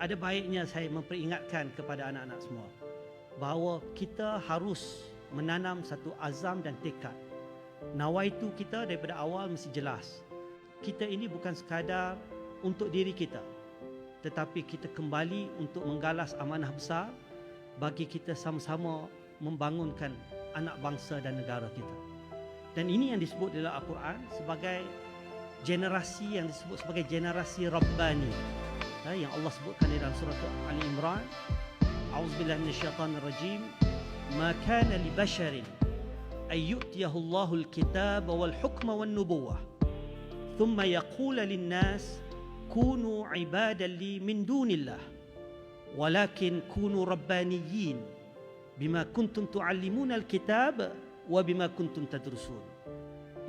Ada baiknya saya memperingatkan kepada anak-anak semua bahawa kita harus menanam satu azam dan tekad. Nawaitu kita daripada awal mesti jelas. Kita ini bukan sekadar untuk diri kita tetapi kita kembali untuk menggalas amanah besar bagi kita sama-sama membangunkan anak bangsa dan negara kita. Dan ini yang disebut dalam Al-Quran sebagai generasi yang disebut sebagai generasi Rabbani yang Allah sebutkan dalam surah Ali Imran A'udzubillah minasyaitanir rajim ma kana li basharin ay yu'tiyahu Allahu al-kitab wal hukma wan nubuwah thumma yaqulu lin-nas kunu ibadan li min dunillah walakin kunu rabbaniyyin bima kuntum tu'allimuna al-kitab wa bima kuntum tadrusun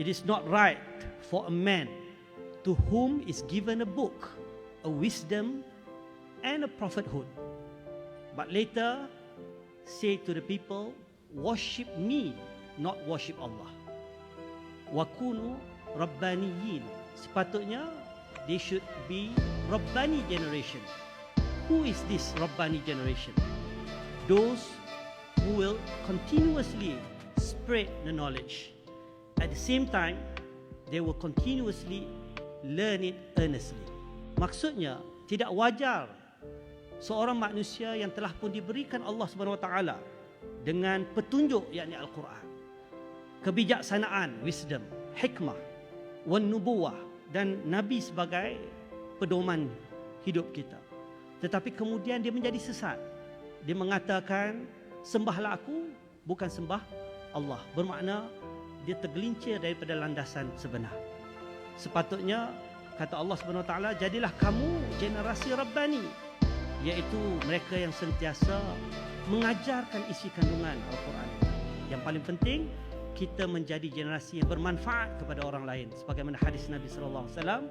it is not right for a man to whom is given a book a wisdom and a prophethood. But later, say to the people, worship me, not worship Allah. Wakunu Rabbaniyin. Sepatutnya, they should be Rabbani generation. Who is this Rabbani generation? Those who will continuously spread the knowledge. At the same time, they will continuously learn it earnestly. Maksudnya tidak wajar seorang manusia yang telah pun diberikan Allah Subhanahu Wa Taala dengan petunjuk yakni Al-Quran, kebijaksanaan, wisdom, hikmah, wan nubuwah dan nabi sebagai pedoman hidup kita. Tetapi kemudian dia menjadi sesat. Dia mengatakan sembahlah aku bukan sembah Allah. Bermakna dia tergelincir daripada landasan sebenar. Sepatutnya kata Allah Subhanahu taala jadilah kamu generasi rabbani iaitu mereka yang sentiasa mengajarkan isi kandungan al-Quran. Yang paling penting kita menjadi generasi yang bermanfaat kepada orang lain sebagaimana hadis Nabi sallallahu alaihi wasallam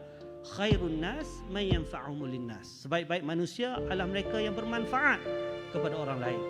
khairun nas may yanfa'uhum linnas. Sebaik-baik manusia adalah mereka yang bermanfaat kepada orang lain.